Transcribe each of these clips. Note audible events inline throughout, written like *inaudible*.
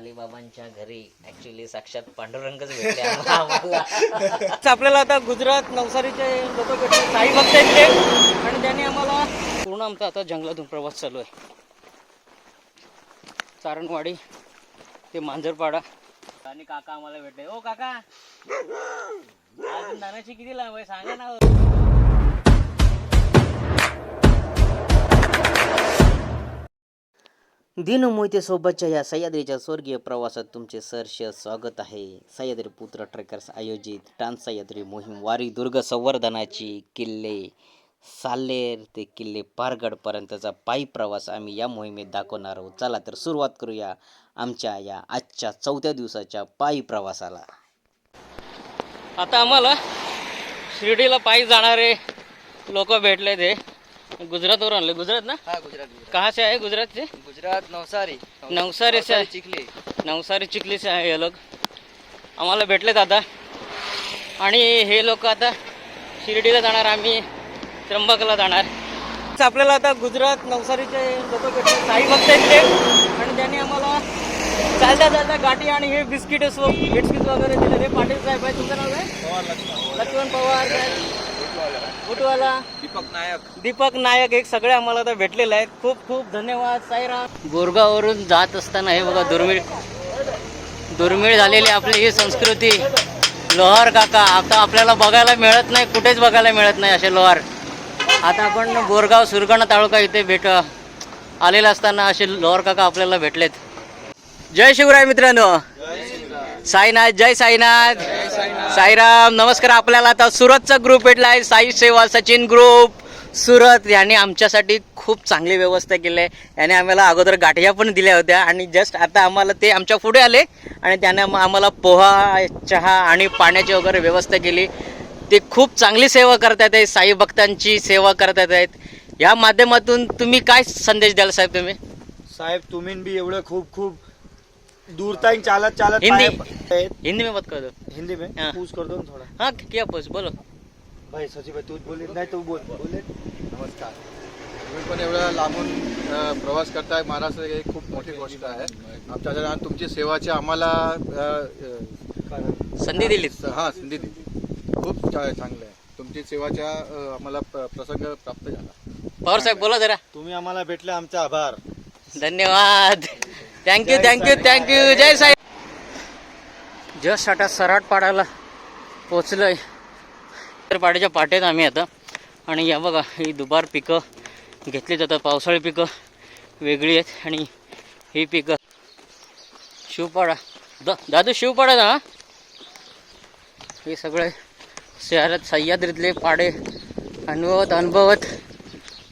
अलिबाबांच्या घरी ऍक्च्युली साक्षात पांडुरंगच भेटले. आम्हाला *laughs* आपल्याला आता गुजरात नवसारीचे लोक भेटले साई भक्त आहेत आणि त्यांनी आम्हाला पूर्ण आमचा आता जंगलातून प्रवास चालू आहे. चारणवाडी ते मांजरपाडा. आणि काका आम्हाला भेटले. ओ काका अजून नानाची किती लांब आहे? सांगा ना हो. दिन मोहितेसोबतच्या या सह्याद्रीच्या स्वर्गीय प्रवासात तुमचे सहर्ष स्वागत आहे. सह्याद्री पुत्र ट्रेकर्स आयोजित टान सह्याद्री मोहीम वारी दुर्ग संवर्धनाची किल्ले साल्लेर ते किल्ले पारगडपर्यंतचा पायी प्रवास आम्ही या मोहिमेत दाखवणार आहोत. चला तर सुरुवात करूया आमच्या या आजच्या चौथ्या दिवसाच्या पायी प्रवासाला. आता आम्हाला शिर्डीला पायी जाणारे लोक भेटले ते गुजरातवरून आले गुजरात ना? हाँ गुजरात गुजरात. कहाँ से आए गुजरात से गुजरात नवसारी नवसारी से चिखली. नवसारी चिखली से आहे हे लोक. आम्हाला भेटलेत आता आणि हे लोक आता शिर्डीला जाणार आम्ही त्र्यंबकला जाणार. आपल्याला आता गुजरात नवसारीचे लोक भेटले. साई भक्त आहेत ते. आणि त्यांनी आम्हाला चालता चालता गाठी आणि हे बिस्किट बिस्किट वगैरे दिले. हे पाटील साहेब आहे तुमचं नाव आहे लक्ष्मण. पवार काय बुटवाला दीपक नायक. दीपक नायक एक सगळे आम्हाला आता भेटलेले आहेत. खूप खूप धन्यवाद साईराम. गोरगावरून जात असताना हे बघा दुर्मिळ दुर्मिळ झालेली आपली ही संस्कृती. लोहार काका आता आपल्याला बघायला मिळत नाही कुठेच बघायला मिळत नाही असे लोहार. आता आपण बोरगाव सुरगाणा तालुका इथे भेट आलेला असताना असे लोहार काका आपल्याला भेटलेत. जय शिवराय मित्रांनो. साईनाथ जय साईनाथ. साईराम नमस्कार आपल्याला. आता सुरतचा ग्रुप भेटला आहे साई सेवा सचिन ग्रुप सुरत यांनी आमच्यासाठी खूप चांगली व्यवस्था केली. आहे याने आम्हाला अगोदर गाठ्या पण दिल्या होत्या आणि जस्ट आता आम्हाला ते आमच्या पुढे आले आणि त्याने आम्हाला पोहा चहा आणि पाण्याची वगैरे व्यवस्था केली. ते खूप चांगली सेवा करतात आहे साई भक्तांची सेवा करतात आहेत या माध्यमातून तुम्ही काय संदेश द्याल साहेब तुम्ही? साहेब तुम्ही बी एवढं खूप खूप दूर तक चालत चालत हिंदी. हिंदी में बात कर दो। हिंदी में? हाँ. पूछ कर दो ना थोड़ा। हाँ क्या पोच बोलो। भाई सचिव भाई तू बोले नाही तू बोल बोले। नमस्कार। तुम्ही पण एवढं लांबून प्रवास करताय महाराष्ट्र ही खूप मोठी गोष्ट आहे. आमच्या तुमची सेवाची आम्हाला संधी दिलीत हा संधी दिली. खूप चा- चांगलं आहे. तुमची सेवाच्या आम्हाला प्रसंग प्राप्त झाला. पवार साहेब बोला जरा. तुम्ही आम्हाला भेटले आमचे आभार. धन्यवाद. Thank you thank you thank you Jai Sai. Just आता सराट पाडायला पोचलोय. तर पाड्याच्या पाट्यात आम्ही आता. आणि या बघा ही दुबार पिकं घेतली जातात. पावसाळी पिकं वेगळी आहेत. आणि ही पिकं शिवपाडा. द दादू शिवपाडा ना? हे सगळे शहरात सह्याद्रीतले पाडे अनुभवत अनुभवत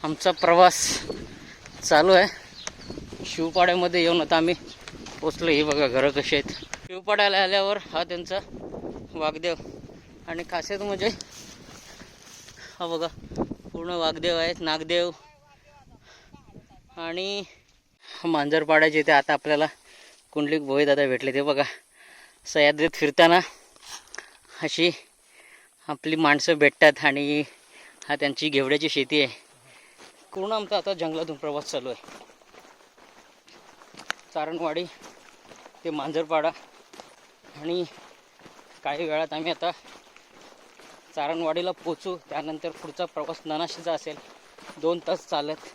आमचा प्रवास चालू आहे. शिवपाड्यामध्ये येऊन आता आम्ही पोचलो. ही बघा घरं कशी आहेत. शिवपाड्याला आल्यावर हा त्यांचा वाघदेव आणि खासियत म्हणजे हा बघा पूर्ण वाघदेव आहेत नागदेव आणि मांजरपाड्याचे इथे आता आपल्याला कुंडलिक भोई दादा भेटले. ते बघा सह्याद्रीत फिरताना अशी आपली माणसं भेटतात आणि हा त्यांची घेवड्याची शेती आहे. पूर्ण आमचा आता जंगलातून प्रवास चालू आहे. चारणवाडी ते मांजरपाडा. आणि काही वेळात आम्ही आता चारणवाडीला पोचू त्यानंतर पुढचा प्रवास ननाशीचा असेल. दोन तास चालत.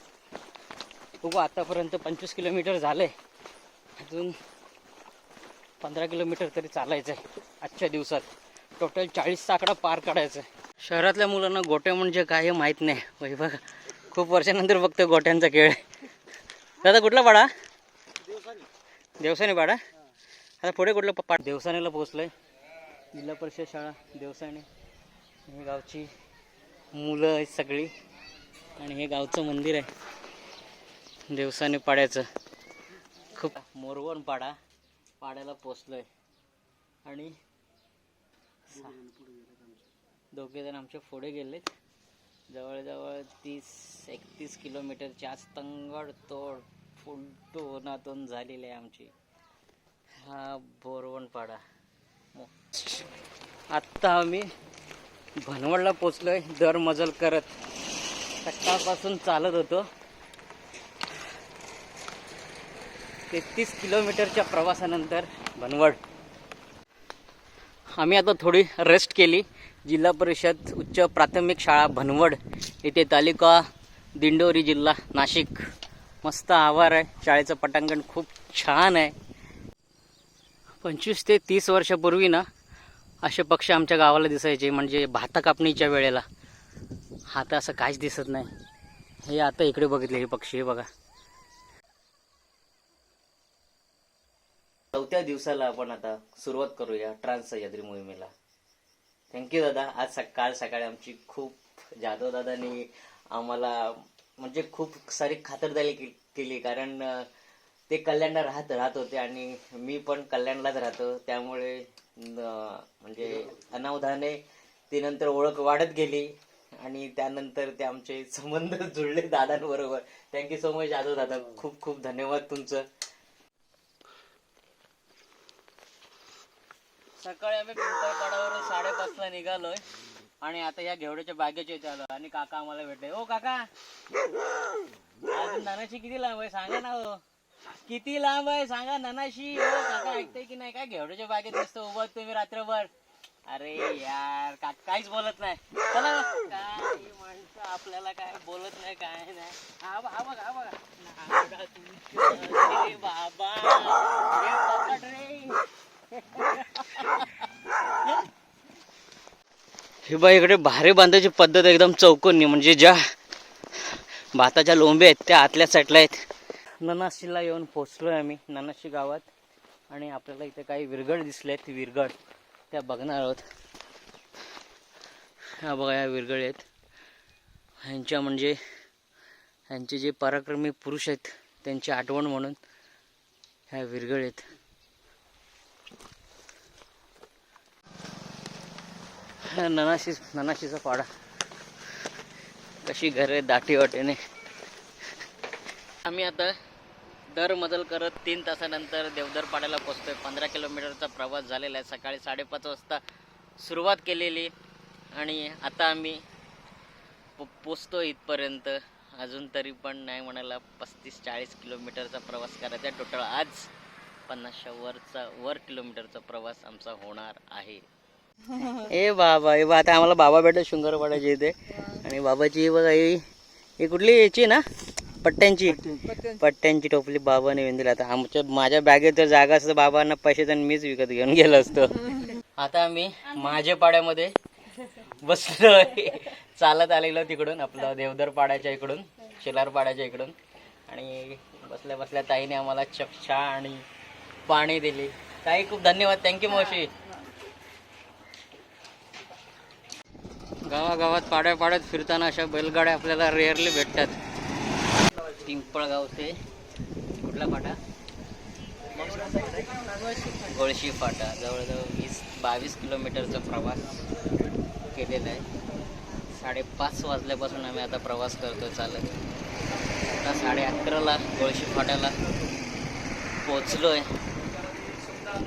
बघू आतापर्यंत पंचवीस किलोमीटर झालं आहे अजून पंधरा किलोमीटर तरी चालायचं आहे आजच्या दिवसात. टोटल चाळीस आकडा पार काढायचा आहे शहरातल्या मुलांना गोटे म्हणजे काय हे माहीत नाही. वैभव बघा. खूप वर्षानंतर फक्त गोट्यांचा खेळ. दादा कुठला पाडा? देवसाने पाडा. आता पुढे कुठलं पाड देवसानेला पोचलोय जिल्हा परिषद शाळा देवसाने. हे गावची मुलं आहेत सगळी. आणि हे गावचं मंदिर आहे. देवसाने पाड्याचं. खूप मोरवण पाडा. पाड्याला पोचलोय आणि दोघे जण आमचे पुढे गेलेत. जवळजवळ तीस एकतीस किलोमीटरची आज तंगड तोड फुलटोनातून झालेली आहे आमची. हा बोरवणपाडा. आत्ता आम्ही भनवडला पोचलोय दर मजल करत. सकाळपासून चालत होतो. तेहतीस किलोमीटरच्या प्रवासानंतर भनवड. आम्ही आता थोडी रेस्ट केली. जिल्हा परिषद उच्च प्राथमिक शाळा भनवड. येथे तालुका दिंडोरी जिल्हा नाशिक. मस्त आभार आहे. शाळेचं पटांगण खूप छान आहे. पंचवीस ते तीस वर्षापूर्वी ना असे पक्षी आमच्या गावाला दिसायचे म्हणजे भाता कापणीच्या वेळेला. आता असं काहीच दिसत नाही. हे आता इकडे बघितले हे पक्षी हे बघा. चौथ्या दिवसाला आपण आता सुरुवात करूया ट्रान्स सह्याद्री मोहिमेला. थँक्यू दादा. आज सकाळ सकाळी आमची खूप जाधव दादानी आम्हाला म्हणजे खूप सारी खातरदारी केली. कारण ते कल्याणला राहत राहत होते आणि मी पण कल्याणलाच राहतो. त्यामुळे म्हणजे अनावधाने ती नंतर ओळख वाढत गेली आणि त्यानंतर ते आमचे संबंध *laughs* जुळले दादांबरोबर. Thank you so much Jadhav दादा. खूप खूप धन्यवाद तुमचं. सकाळी आम्ही पिंपळपाडावरून साडेपाचला निघालोय. आणि आता या घेवड्याच्या बागेच्या इथे आलो आणि काका आम्हाला भेटले. ओ काका! अजून ननाशी किती लांब आहे? सांगा ना हो. किती लांब आहे? सांगा ननाशी. ओ काका ऐकते की नाही? काय घेवड्याच्या बागेत दिसतो? उभं तुम्ही रात्रभर. अरे यार का काहीच बोलत नाही. चला. काय माणसं आपल्याला काय बोलत नाही काय नाही. हा बघा हा हा बघा तुमचं रे बाबा हे पकड रे हे बा इकडे भारे बांधायची पद्धत एकदम चौकोनी म्हणजे ज्या भाताच्या लोंब्या आहेत त्या आतल्या साईडला आहेत. ननाशीला येऊन पोचलोय आम्ही ननाशी गावात. आणि आपल्याला इथे काही विरगड दिसले आहेत विरगड त्या बघणार आहोत. हा बघा या विरगड आहेत. ह्यांच्या म्हणजे ह्यांचे जे पराक्रमी पुरुष आहेत त्यांची आठवण म्हणून ह्या विरगळ आहेत. ननाशी ननाशीचा पाडा. कशी घरे दाटी वाटेने. आम्ही आता दर मजल करत तीन तासानंतर देवदर पाड्याला पोचतोय पंधरा किलोमीटरचा प्रवास झालेला आहे. सकाळी साडेपाच वाजता सुरुवात केलेली. आणि आता आम्ही पो पोचतो इथपर्यंत. अजून तरी पण नाही म्हणायला पस्तीस चाळीस किलोमीटरचा प्रवास करायचा आहे. टोटल आज पन्नासच्या वरचा वर किलोमीटरचा प्रवास आमचा होणार आहे. ए बाबा हे बा आता आम्हाला बाबा भेटत शृंगारवाड्याची इथे. आणि बाबाची बघा ही कुठली याची ना? पट्ट्यांची. पट्ट्यांची. टोपली बाबाने येऊन दिली. आता आमच्या माझ्या बॅगेत जर जागा असतं बाबांना पैसे तर मीच विकत घेऊन गेलो असतो. आता आम्ही माझ्या पाड्यामध्ये बसलोय चालत आलेलो तिकडून आपलं देवदर पाड्याच्या इकडून शेलार पाड्याच्या इकडून. आणि बसल्या बसल्या ताईने आम्हाला चक्षा आणि पाणी दिली. ताई खूप धन्यवाद. थँक्यू मावशी. गावागावात पाड्या पाड्यात फिरताना अशा बैलगाड्या आपल्याला रेअरली भेटतात. पिंपळगाव ते कुठला फाटा? गोळशी फाटा. जवळजवळ वीस बावीस किलोमीटरचा प्रवास केलेला आहे. साडेपाच वाजल्यापासून आम्ही आता प्रवास करतो चालत. आता साडे अकराला गोळशी फाट्याला पोचलो आहे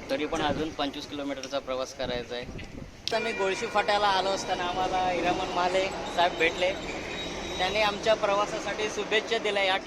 तरी पण अजून पंचवीस किलोमीटरचा प्रवास करायचा आहे. तर मी गोळशी फाट्याला आलो असताना आम्हाला हिरामन माले साहेब भेटले. त्यांनी आमच्या प्रवासासाठी शुभेच्छा दिल्या. या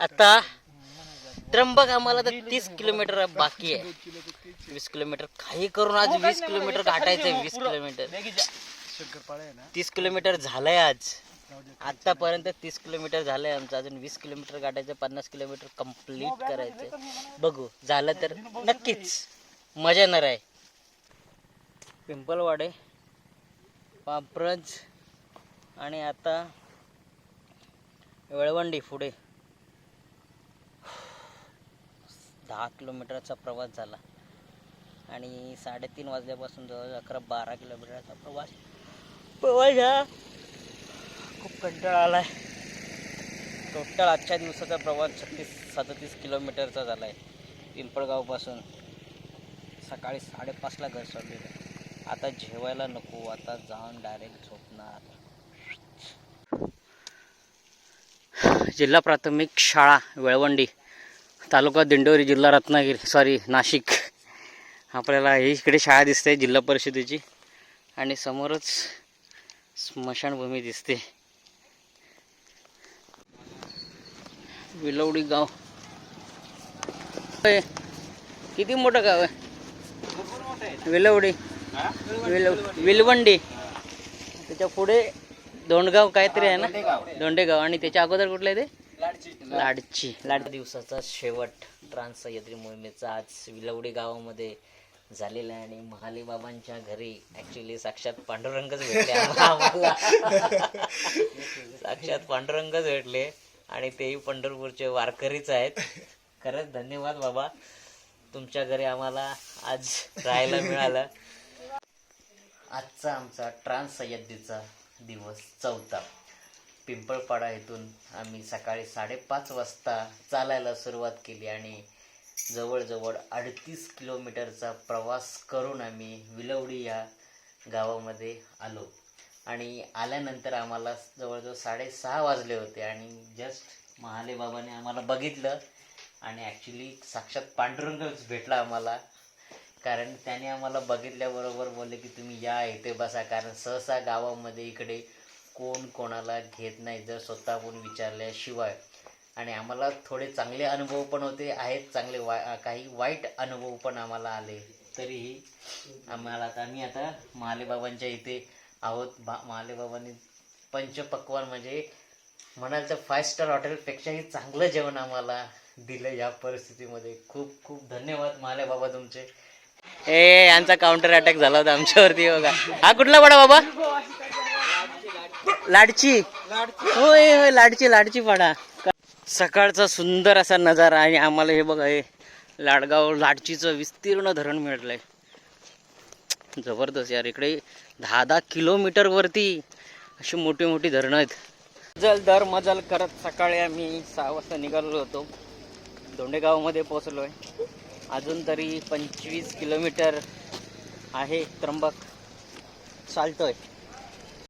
आता त्र्यंबक आम्हाला तर तीस किलोमीटर बाकी आहे. वीस किलोमीटर काही करून आज वीस किलोमीटर गाठायचंय वीस किलोमीटर. तीस किलोमीटर झालंय आज. आतापर्यंत तीस किलोमीटर झालंय आमचं. अजून वीस किलोमीटर गाठायचं पन्नास किलोमीटर कंप्लीट करायचंय. बघू झालं तर नक्कीच. मजा येणार आहे. पिंपलवाडे पाप्रज आणि आता वेळवंडी पुढे. दहा किलोमीटरचा प्रवास झाला. आणि साडेतीन वाजल्यापासून जवळ अकरा बारा किलोमीटरचा प्रवास. प्रवास हा खूप कंटाळा आला आहे टोटल आजच्या दिवसाचा प्रवास छत्तीस सदतीस किलोमीटरचा झाला आहे पिंपळगावपासून सकाळी साडेपाचला घर सोडलेलं. आता जेवायला नको आता जाऊन डायरेक्ट झोपणार. जिल्हा प्राथमिक शाळा वेळवंडी तालुका दिंडोरी जिल्हा रत्नागिरी सॉरी नाशिक. आपल्याला ही इकडे शाळा दिसते जिल्हा परिषदेची. आणि समोरच स्मशानभूमी दिसते. विलवडी गाव. किती मोठं गाव आहे? विलवडी. विल विलवंडी. त्याच्या पुढे दोंडगाव काहीतरी आहे ना? दोंडेगाव. आणि त्याच्या अगोदर कुठलं आहे ते? लाडची. लाड दिवसाचा शेवट ट्रान्स सह्याद्री मोहिमेचा आज विलवडी गावामध्ये झालेला आहे आणि महाली बाबांच्या घरी ऍक्च्युली साक्षात पांडुरंगच भेटले. *laughs* आम्हाला साक्षात पांडुरंगच भेटले. आणि तेही पंढरपूरचे वारकरीच आहेत. खरंच धन्यवाद बाबा. तुमच्या घरी आम्हाला आज राहायला मिळालं. आजचा आमचा ट्रान्स सह्याद्रीचा दिवस चौथा. पिंपळपाडा येथून आम्ही सकाळी साडेपाच वाजता चालायला सुरुवात केली आणि जवळजवळ अडतीस किलोमीटरचा प्रवास करून आम्ही विलवडी या गावामध्ये आलो. आणि आल्यानंतर आम्हाला जवळजवळ साडेसहा वाजले होते आणि जस्ट महाले बाबाने आम्हाला बघितलं आणि ॲक्च्युली साक्षात पांडुरंगच भेटला आम्हाला. कारण त्याने आम्हाला बघितल्याबरोबर बोलले की तुम्ही या इथे बसा. कारण सहसा गावामध्ये इकडे कोण कोणाला घेत नाही जर स्वतःहून विचारल्याशिवाय. आणि आम्हाला थोडे चांगले अनुभव पण होते आहेत चांगले वा काही वाईट अनुभव पण आम्हाला आले. तरीही आम्हाला आता आम्ही आता महालेबाबांच्या इथे आहोत. बा महालेबाबांनी पंचपक्वान म्हणजे म्हणाल तर फाय स्टार हॉटेलपेक्षाही चांगलं जेवण आम्हाला दिलं या परिस्थितीमध्ये. खूप खूप धन्यवाद महाले बाबा तुमचे. ए यांचा काउंटर अटॅक झाला होता आमच्यावरती बघा. हा कुठला पडा बाबा? लाडची. होय होय लाडची लाडची पाडा सकाळचा सुंदर असा नजारा आणि आम्हाला हे बघा हे लाडगाव लाडचीचं विस्तीर्ण धरण मिळलंय. जबरदस्त यार इकडे दहा दहा किलोमीटर वरती अशी मोठी मोठी धरणं आहेत. जल दर मजल करत सकाळी आम्ही सहा वाजता निघालो होतो. दोंडेगावमध्ये पोचलो आहे अजून तरी पंचवीस किलोमीटर आहे त्र्यंबक चालतोय.